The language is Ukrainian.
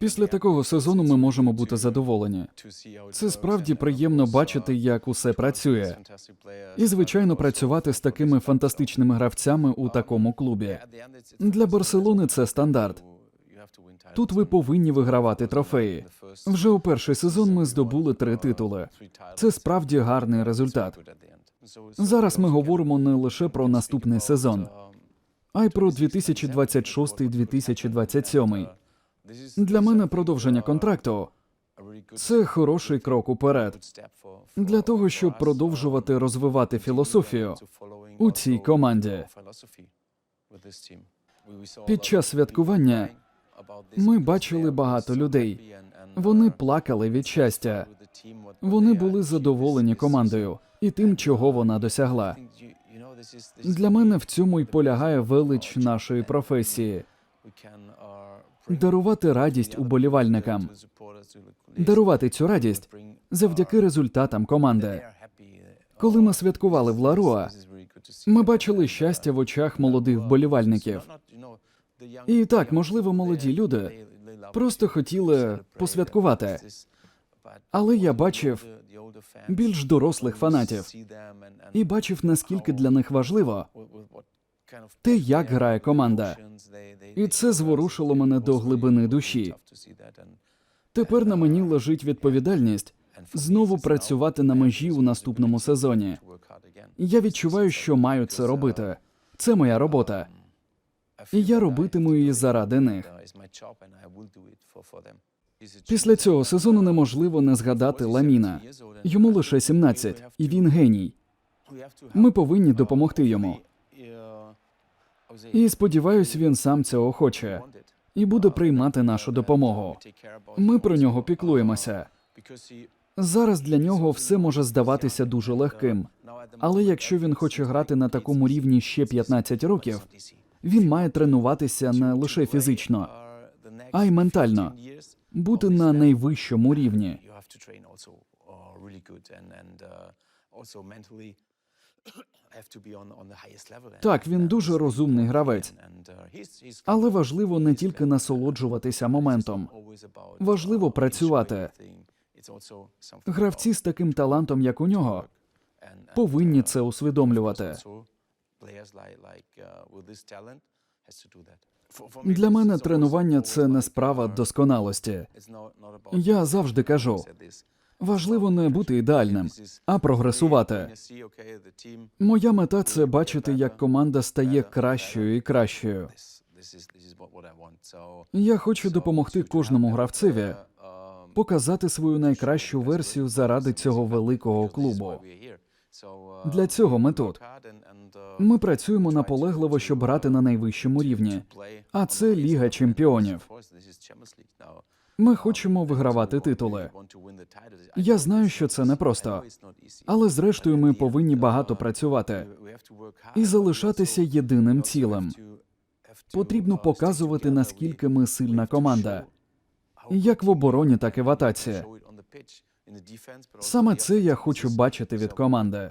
Після такого сезону ми можемо бути задоволені. Це справді приємно бачити, як усе працює. І, звичайно, працювати з такими фантастичними гравцями у такому клубі. Для Барселони це стандарт. Тут ви повинні вигравати трофеї. Вже у перший сезон ми здобули три титули. Це справді гарний результат. Зараз ми говоримо не лише про наступний сезон, а й про 2026-2027. Для мене продовження контракту це хороший крок уперед для того, щоб продовжувати розвивати філософію у цій команді. Під час святкування ми бачили багато людей. Вони плакали від щастя. Вони були задоволені командою і тим, чого вона досягла. Для мене в цьому й полягає велич нашої професії дарувати радість уболівальникам, дарувати цю радість завдяки результатам команди. Коли ми святкували в Ларуа, ми бачили щастя в очах молодих вболівальників. І так, можливо, молоді люди просто хотіли посвяткувати. Але я бачив більш дорослих фанатів і бачив, наскільки для них важливо те, як грає команда. І це зворушило мене до глибини душі. Тепер на мені лежить відповідальність знову працювати на межі у наступному сезоні. Я відчуваю, що маю це робити. Це моя робота. І я робитиму її заради них. Після цього сезону неможливо не згадати Ламіна. Йому лише 17, і він геній. Ми повинні допомогти йому. І сподіваюсь, він сам цього хоче і буде приймати нашу допомогу. Ми про нього піклуємося. Зараз для нього все може здаватися дуже легким. Але якщо він хоче грати на такому рівні ще 15 років, він має тренуватися не лише фізично, а й ментально, бути на найвищому рівні. Так, він дуже розумний гравець, але важливо не тільки насолоджуватися моментом. Важливо працювати. Гравці з таким талантом, як у нього, повинні це усвідомлювати. Для мене тренування це не справа досконалості. Я завжди кажу, важливо не бути ідеальним, а прогресувати. Моя мета це бачити, як команда стає кращою і кращою. Я хочу допомогти кожному гравцеві показати свою найкращу версію заради цього великого клубу. Для цього ми тут. Ми працюємо наполегливо, щоб грати на найвищому рівні, а це Ліга Чемпіонів. Ми хочемо вигравати титули. Я знаю, що це непросто, але зрештою ми повинні багато працювати і залишатися єдиним цілим. Потрібно показувати, наскільки ми сильна команда, як в обороні, так і в атаці. Саме це я хочу бачити від команди.